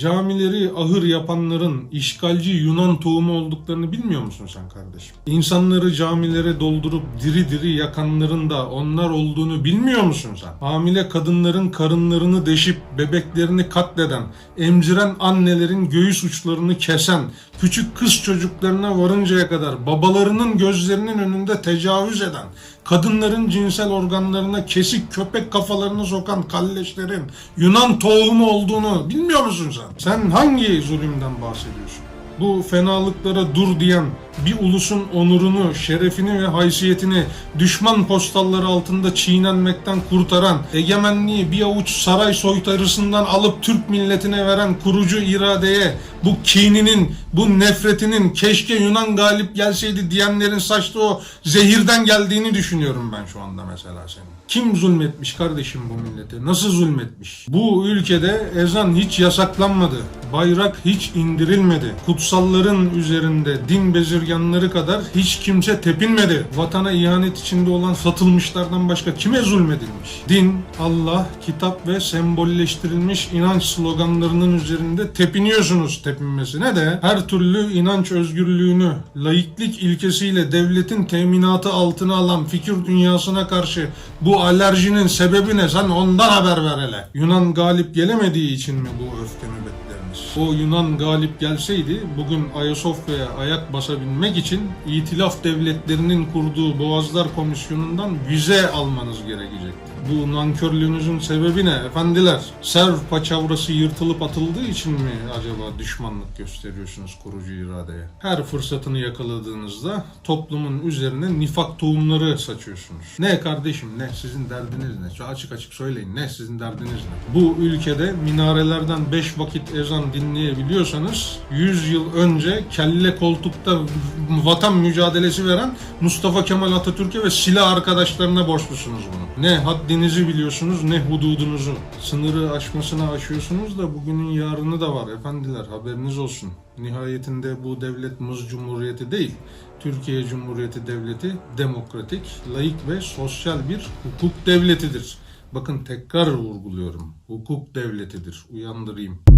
Camileri ahır yapanların işgalci Yunan tohumu olduklarını bilmiyor musun sen kardeşim? İnsanları camilere doldurup diri diri yakanların da onlar olduğunu bilmiyor musun sen? Hamile kadınların karınlarını deşip bebeklerini katleden, emziren annelerin göğüs uçlarını kesen, küçük kız çocuklarına varıncaya kadar babalarının gözlerinin önünde tecavüz eden, kadınların cinsel organlarına kesik köpek kafalarını sokan kalleşlerin Yunan tohumu olduğunu bilmiyor musun sen? Sen hangi zulümden bahsediyorsun? Bu fenalıklara dur diyen bir ulusun onurunu, şerefini ve haysiyetini düşman postalları altında çiğnenmekten kurtaran, egemenliği bir avuç saray soytarısından alıp Türk milletine veren kurucu iradeye, bu kininin, bu nefretinin keşke Yunan galip gelseydi diyenlerin saçta o zehirden geldiğini düşünüyorum ben şu anda mesela senin. Kim zulmetmiş kardeşim bu millete? Nasıl zulmetmiş? Bu ülkede ezan hiç yasaklanmadı. Bayrak hiç indirilmedi. Kutsalların üzerinde din bezirganları kadar hiç kimse tepinmedi. Vatana ihanet içinde olan satılmışlardan başka kime zulmedilmiş? Din, Allah, kitap ve sembolleştirilmiş inanç sloganlarının üzerinde tepiniyorsunuz tepinmesine de her türlü inanç özgürlüğünü laiklik ilkesiyle devletin teminatı altına alan fikir dünyasına karşı bu alerjinin sebebi ne? Sen ondan haber ver hele. Yunan galip gelemediği için mi bu öfke nöbetleriniz? O Yunan galip gelseydi bugün Ayasofya'ya ayak basabilmek için İtilaf devletlerinin kurduğu Boğazlar Komisyonu'ndan vize almanız gerekecekti. Bu nankörlüğünüzün sebebi ne efendiler? Serv paçavrası yırtılıp atıldığı için mi acaba düşmanlık gösteriyorsunuz kurucu iradeye? Her fırsatını yakaladığınızda toplumun üzerine nifak tohumları saçıyorsunuz. Ne kardeşim ne sizin derdiniz ne? Şu açık açık söyleyin ne sizin derdiniz ne? Bu ülkede minarelerden 5 vakit ezan dinleyebiliyorsanız 100 yıl önce kelle koltukta vatan mücadelesi veren Mustafa Kemal Atatürk'e ve silah arkadaşlarına borçlusunuz bunu. Ne haddinizi biliyorsunuz ne hududunuzu. Sınırı aşmasına aşıyorsunuz da bugünün yarını da var efendiler haberiniz olsun. Nihayetinde bu devlet muz cumhuriyeti değil. Türkiye Cumhuriyeti Devleti demokratik, laik ve sosyal bir hukuk devletidir. Bakın tekrar vurguluyorum. Hukuk devletidir. Uyandırayım.